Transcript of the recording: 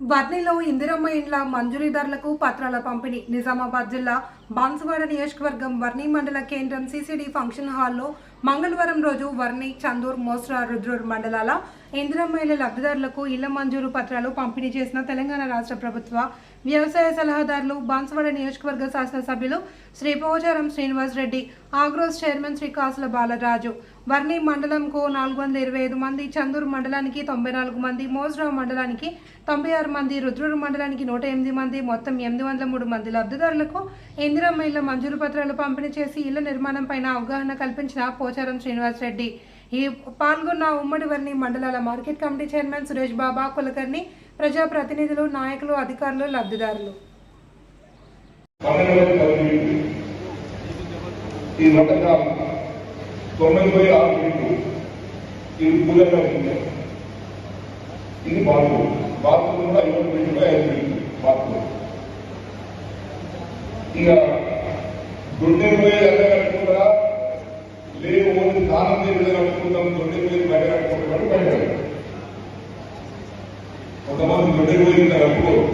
బద్నీలో ఇందిరమ్మ ఇండ్ల మంజూరీదారులకు పత్రాల పంపిణీ. నిజామాబాద్ జిల్లా బాన్సువాడ నియోజకవర్గం వర్ణి మండల కేంద్రం సిసిడి ఫంక్షన్ హాల్లో మంగళవారం రోజు వర్ణి చందూర్ మోస్రా రుద్రూర్ మండలాల ఇందిరమ్మ ఇళ్ళ లబ్ధిదారులకు ఇళ్ళ మంజూరు పత్రాలు పంపిణీ చేసిన తెలంగాణ రాష్ట్ర ప్రభుత్వ వ్యవసాయ సలహాదారులు బాన్సువాడ నియోజకవర్గ శాసనసభ్యులు శ్రీ పోచారం శ్రీనివాస్ రెడ్డి ఆగ్రోస్ చైర్మన్ శ్రీ కాసుల బాలరాజు. వర్ణి మండలంకు నాలుగు వందల ఇరవై ఐదు మంది చందూరు మండలానికి తొంభై నాలుగు మంది మోజ్రా మండలానికి తొంభై ఆరు మంది రుద్రూరు మండలానికి నూట ఎనిమిది మంది మొత్తం ఎనిమిది వందల మూడు మంది లబ్ధిదారులకు ఇందిరమ్మ మంజూరు పత్రాలు పంపిణీ చేసి ఇళ్ళ నిర్మాణం పైన అవగాహన కల్పించిన పోచారం శ్రీనివాస్ రెడ్డి. ఈ పాల్గొన్న ఉమ్మడి వర్ణి మండలాల market committee chairman Suresh Baba Kulkarni ప్రజాప్రతినిధులు నాయకులు అధికారులు లబ్ధిదారులు. పన్నెండు ఇక దొడ్డే పోయి అడ్డ కట్టుకుంటారా లేదు ఓన్లీ దానం మీద కట్టుకుంటాం దొడ్డే పోయి బయట కట్టుకుంటాం బయట కొంతమంది దొడ్డే పోయి ఇంకా కట్టుకోరు